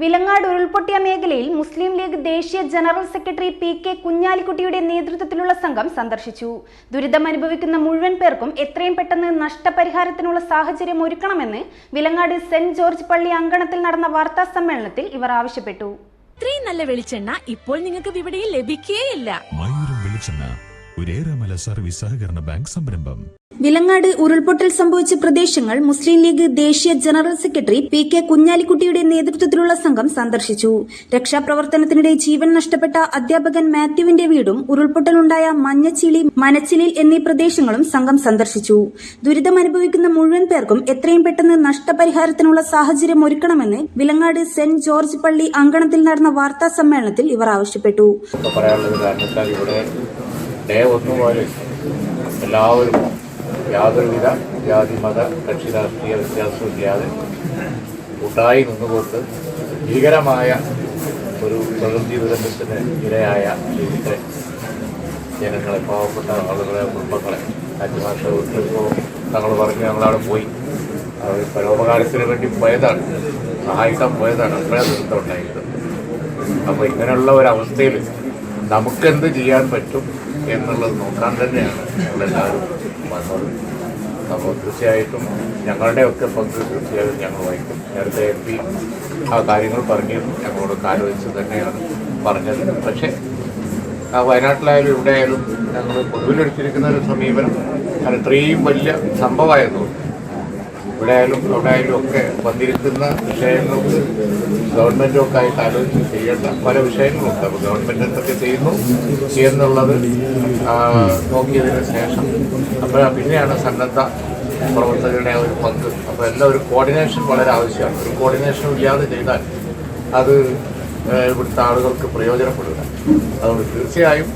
വിലങ്ങാട് ഉരുൾപൊട്ടിയ മേഖലയിൽ മുസ്ലിം ലീഗ് ദേശീയ ജനറൽ സെക്രട്ടറി പി കെ കുഞ്ഞാലിക്കുട്ടിയുടെ നേതൃത്വത്തിലുള്ള സംഘം സന്ദർശിച്ചു. ദുരിതമനുഭവിക്കുന്ന മുഴുവൻ പേർക്കും എത്രയും പെട്ടെന്ന് നഷ്ടപരിഹാരത്തിനുള്ള സാഹചര്യം ഒരുക്കണമെന്ന് വിലങ്ങാട് സെന്റ് ജോർജ് പള്ളി അങ്കണത്തിൽ നടന്ന വാർത്താ സമ്മേളനത്തിൽ ഇവർ ആവശ്യപ്പെട്ടു. ഇത്രയും നല്ല വെളിച്ചെണ്ണ ഇപ്പോൾ നിങ്ങൾക്ക് വിപണിയിൽ ലഭിക്കുകയില്ല സർവീസ് സഹകരണ ബാങ്ക് സംരംഭം. വിലങ്ങാട് ഉരുൾപൊട്ടൽ സംഭവിച്ച പ്രദേശങ്ങൾ മുസ്ലിം ലീഗ് ദേശീയ ജനറൽ സെക്രട്ടറി പി കെ കുഞ്ഞാലിക്കുട്ടിയുടെ നേതൃത്വത്തിലുള്ള സംഘം സന്ദർശിച്ചു. രക്ഷാപ്രവർത്തനത്തിനിടെ ജീവൻ നഷ്ടപ്പെട്ട അധ്യാപകൻ മാത്യുവിന്റെ വീടും ഉരുൾപൊട്ടലുണ്ടായ മഞ്ഞച്ചിലി മനച്ചിലിൽ എന്നീ പ്രദേശങ്ങളും സംഘം സന്ദർശിച്ചു. ദുരിതമനുഭവിക്കുന്ന മുഴുവൻ പേർക്കും എത്രയും പെട്ടെന്ന് നഷ്ടപരിഹാരത്തിനുള്ള സാഹചര്യം ഒരുക്കണമെന്ന് വിലങ്ങാട് സെന്റ് ജോർജ് പള്ളി അങ്കണത്തിൽ നടന്ന വാർത്താ സമ്മേളനത്തിൽ ഇവർ ആവശ്യപ്പെട്ടു. എല്ലാവരും യാതൊരുവിധ ജാതി മത കക്ഷി രാഷ്ട്രീയ വ്യത്യാസവും ഇല്ലാതെ കൂട്ടായി നിന്നുകൊണ്ട് ഭീകരമായ ഒരു പ്രകൃതി ദുരന്തത്തിന് ഇരയായ ജീവിതത്തെ ജനങ്ങളെ പാവപ്പെട്ട ആളുകളെ കുടുംബങ്ങളെ അഞ്ചുമാഷ വീട്ടിലിപ്പോൾ തങ്ങൾ പറഞ്ഞ് ഞങ്ങളവിടെ പോയി. അവർ പരോപകാരത്തിന് വേണ്ടി പോയതാണ്. സഹായിക്കാൻ പോയതാണ്. അപ്പോഴേ ദുരന്തം ഉണ്ടായിരുന്നത്. അപ്പോൾ ഇങ്ങനെയുള്ള ഒരവസ്ഥയിൽ നമുക്കെന്ത് ചെയ്യാൻ പറ്റും? എന്നുള്ളത് നോക്കാൻ തന്നെയാണ് ഞങ്ങളെല്ലാവരും വന്നത്. അപ്പോൾ തീർച്ചയായിട്ടും ഞങ്ങളുടെയൊക്കെ പങ്ക് തീർച്ചയായും ഞങ്ങൾ വഹിക്കും. നേരത്തെ എം പി ആ കാര്യങ്ങൾ പറഞ്ഞിരുന്നു. ഞങ്ങളോട് കാലോചിച്ച് തന്നെയാണ് പറഞ്ഞത്. പക്ഷേ ആ വയനാട്ടിലായാലും ഇവിടെയായാലും ഞങ്ങൾ പൊതുവിലെടുത്തിരിക്കുന്ന ഒരു സമീപനം അത് ഇത്രയും വലിയ സംഭവമായതുകൊണ്ട് ഇവിടെ ആയാലും അവിടെ ആയാലും ഒക്കെ വന്നിരിക്കുന്ന വിഷയങ്ങൾക്ക് ഗവൺമെന്റൊക്കെ ആയിട്ട് ആലോചിച്ച് ചെയ്യേണ്ട പല വിഷയങ്ങളുണ്ട്. അപ്പോൾ ഗവൺമെന്റ് എന്തൊക്കെ ചെയ്യുന്നു എന്നുള്ളത് നോക്കിയതിന് ശേഷം. അപ്പോൾ പിന്നെയാണ് സന്നദ്ധ പ്രവർത്തകരുടെ ഒരു പങ്ക്. അപ്പോൾ എല്ലാം ഒരു കോർഡിനേഷൻ വളരെ ആവശ്യമാണ്. ഒരു കോർഡിനേഷൻ ഇല്ലാതെ ചെയ്താൽ അത് ഇവിടുത്തെ ആളുകൾക്ക് പ്രയോജനപ്പെടുക അതുകൊണ്ട് തീർച്ചയായും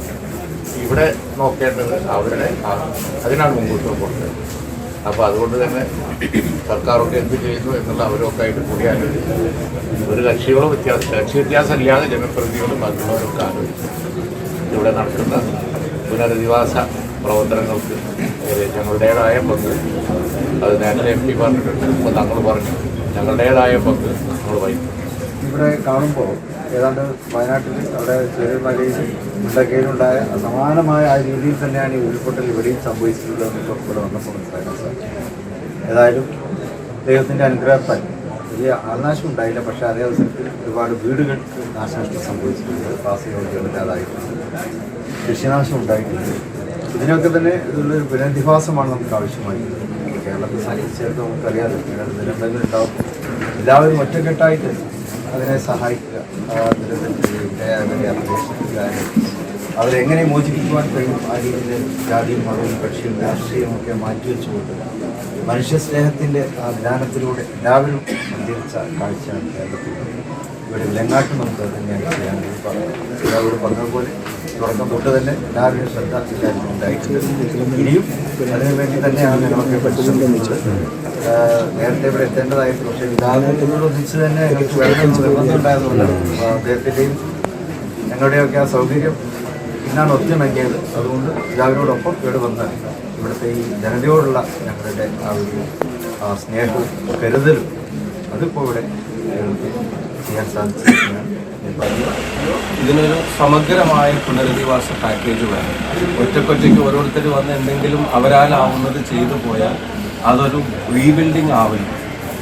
ഇവിടെ നോക്കേണ്ടത് അവരുടെ അതിനാണ് മുമ്പോട്ട് കൊടുക്കുന്നത് അപ്പോൾ അതുകൊണ്ട് തന്നെ സർക്കാരൊക്കെ എന്ത് ചെയ്യുന്നു എന്നുള്ള അവരൊക്കെ ആയിട്ട് കൂടി ആലോചിക്കുന്നു ഒരു കക്ഷികളോ വ്യത്യാസം കക്ഷി വ്യത്യാസം ഇല്ലാതെ ജനപ്രതിനിധികളും ബാക്കിയുള്ളവരൊക്കെ ആലോചിക്കുന്നു ഇവിടെ നടക്കുന്ന പുനരധിവാസ പ്രവർത്തനങ്ങൾക്ക് ഞങ്ങളുടേതായ പങ്ക്. അത് നേരത്തെ എം പി പറഞ്ഞിട്ടുണ്ട്. ഇപ്പോൾ തങ്ങൾ പറഞ്ഞു ഞങ്ങളുടേതായ പങ്ക് നമ്മൾ വഹിക്കും. ഇവിടെ കാണുമ്പോൾ ഏതാണ്ട് വയനാട്ടിൽ അവിടെ ചെറുമലയിൽ മുണ്ടക്കയിലുണ്ടായ സമാനമായ ആ രീതിയിൽ തന്നെയാണ് ഈ ഉരുൾപൊട്ടൽ ഇവിടെയും സംഭവിച്ചിട്ടുള്ളത് ഇവിടെ വന്നപ്പോൾ മനസ്സിലാക്കാൻ സാധിക്കും ഏതായാലും ദൈവത്തിന്റെ അനുഗ്രഹത്താൽ വലിയ ആൾനാശം ഉണ്ടായില്ല പക്ഷേ അതേ അവസരത്തിൽ ഒരുപാട് വീടുകൾക്ക് നാശനഷ്ടം സംഭവിച്ചിട്ടുണ്ട് വാസികളുടെ ഇല്ലാതായിട്ടുണ്ട് കൃഷിനാശം ഉണ്ടായിട്ടുണ്ട്. ഇതിനൊക്കെ തന്നെ ഇതുള്ളൊരു പുനരധിവാസമാണ് നമുക്ക് ആവശ്യമായിട്ടുള്ളത് കേരളത്തിൽ സംബന്ധിച്ചിടത്തോളം നമുക്കറിയാതെ ദുരന്തങ്ങൾ ഉണ്ടാവും എല്ലാവരും ഒറ്റക്കെട്ടായിട്ട് അതിനെ സഹായിക്കുക. അവരെങ്ങനെ മോചിപ്പിക്കുവാൻ കഴിയും? ആ രീതിയിൽ ജാതിയും മതവും കക്ഷിയും രാഷ്ട്രീയവും ഒക്കെ മാറ്റിവെച്ചുകൊണ്ട് മനുഷ്യ സ്നേഹത്തിന്റെ ആ ജ്ഞാനത്തിലൂടെ എല്ലാവരും സഞ്ചരിച്ച കാഴ്ചയാണ് കേരളത്തിൽ ഇവിടെ വിലങ്ങാട്ട് നമുക്ക് തന്നെയാണ് ചെയ്യാൻ എല്ലാവരോട് പറഞ്ഞതുപോലെ തുടക്കം തൊട്ട് തന്നെ എല്ലാവരുടെയും ശ്രദ്ധ ഉണ്ടായിട്ടുണ്ട് ഇനിയും അതിനുവേണ്ടി തന്നെയാണ് നമുക്ക് പരിശ്രമിച്ചത് നേരത്തെ ഇവിടെ എത്തേണ്ടതായിട്ട് പക്ഷേ വിധാനത്തോടൊന്നിച്ച് തന്നെ ഞങ്ങൾക്ക് വേണമെന്ന് നിർബന്ധമുണ്ടായതുകൊണ്ടാണ്. അപ്പോൾ അദ്ദേഹത്തിന്റെയും ഞങ്ങളുടെയൊക്കെ ആ സൗകര്യം ഇന്നാണ് ഒത്തിണങ്ങിയത് അതുകൊണ്ട് പിതാവിനോടൊപ്പം ഇവിടെ വന്ന് ഇവിടുത്തെ ഈ ജനതയോടുള്ള ഞങ്ങളുടെ ആ ഒരു സ്നേഹവും കരുതലും അതിപ്പോൾ ഇവിടെ ചെയ്യാൻ സാധിച്ചിരിക്കുകയാണ് പറയുന്നത് ഇതിനൊരു സമഗ്രമായ പുനരധിവാസ പാക്കേജ് വേണം. ഒറ്റക്കൊറ്റയ്ക്ക് ഓരോരുത്തർ വന്ന് എന്തെങ്കിലും അവരാലാവുന്നത് ചെയ്തു പോയാൽ അതൊരു റീബിൽഡിംഗ് ആവില്ല.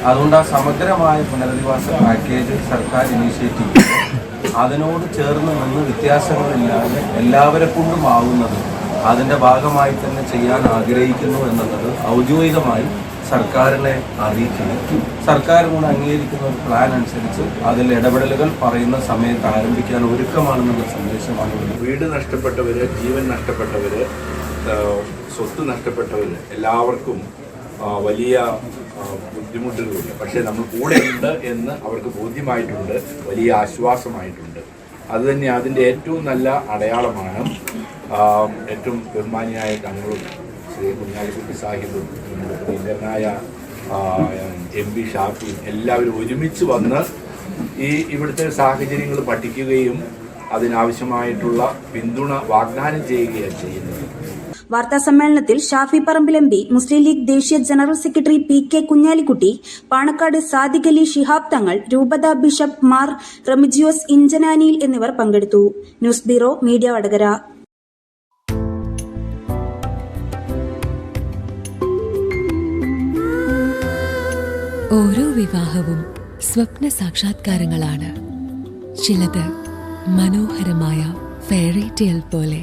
അതുകൊണ്ട് ആ സമഗ്രമായ പുനരധിവാസ പാക്കേജ് സർക്കാർ ഇനീഷ്യേറ്റ് ചെയ്യും അതിനോട് ചേർന്ന് നിന്ന് വ്യത്യാസങ്ങളില്ലാതെ എല്ലാവരെ കൊണ്ടും ആവുന്നത് അതിന്റെ ഭാഗമായി തന്നെ ചെയ്യാൻ ആഗ്രഹിക്കുന്നു എന്നുള്ളത് ഔദ്യോഗികമായി സർക്കാരിനെ അറിയിക്കുകയും സർക്കാർ കൂടെ അംഗീകരിക്കുന്ന ഒരു പ്ലാൻ അനുസരിച്ച് അതിൽ ഇടപെടലുകൾ പറയുന്ന സമയത്ത് ആരംഭിക്കാൻ ഒരുക്കമാണെന്നുള്ള സന്ദേശമാണ് വീട് നഷ്ടപ്പെട്ടവര് ജീവൻ നഷ്ടപ്പെട്ടവര് സ്വത്ത് നഷ്ടപ്പെട്ടവര് എല്ലാവർക്കും വലിയ ബുദ്ധിമുട്ടുകളുണ്ട് പക്ഷേ നമ്മൾ കൂടെയുണ്ട് എന്ന് അവർക്ക് ബോധ്യമായിട്ടുണ്ട് വലിയ ആശ്വാസമായിട്ടുണ്ട്. അതുതന്നെ അതിന്റെ ഏറ്റവും നല്ല അടയാളമാണ്. ഏറ്റവും ബഹുമാനിയായ തങ്ങളും ശ്രീ കുഞ്ഞാലിക്കുട്ടി സാഹിബും ഇന്ദ്രനായ എം പി ഷാഫിയും എല്ലാവരും ഒരുമിച്ച് വന്ന് ഈ ഇവിടുത്തെ സാഹചര്യങ്ങൾ പഠിക്കുകയും അതിനാവശ്യമായിട്ടുള്ള പിന്തുണ വാഗ്ദാനം ചെയ്യുകയാണ് ചെയ്യുന്നത്. വാർത്താ സമ്മേളനത്തിൽ ഷാഫി പറമ്പിൽ എം പി മുസ്ലിം ലീഗ് ദേശീയ general secretary P K Kunhalikutty Panakkad Sadiq Ali Shihab Thangal രൂപത ബിഷപ്പ് മാർ റമിജിയോസ് ഇഞ്ചനാനിയിൽ എന്നിവർ പങ്കെടുത്തു. News bureau media Vadakara. ഓരോ വിവാഹവും സ്വപ്ന സാക്ഷാത്കാരങ്ങളാണ്. ചിലത് മനോഹരമായ ഫെയറി ടെയിൽ പോലെ.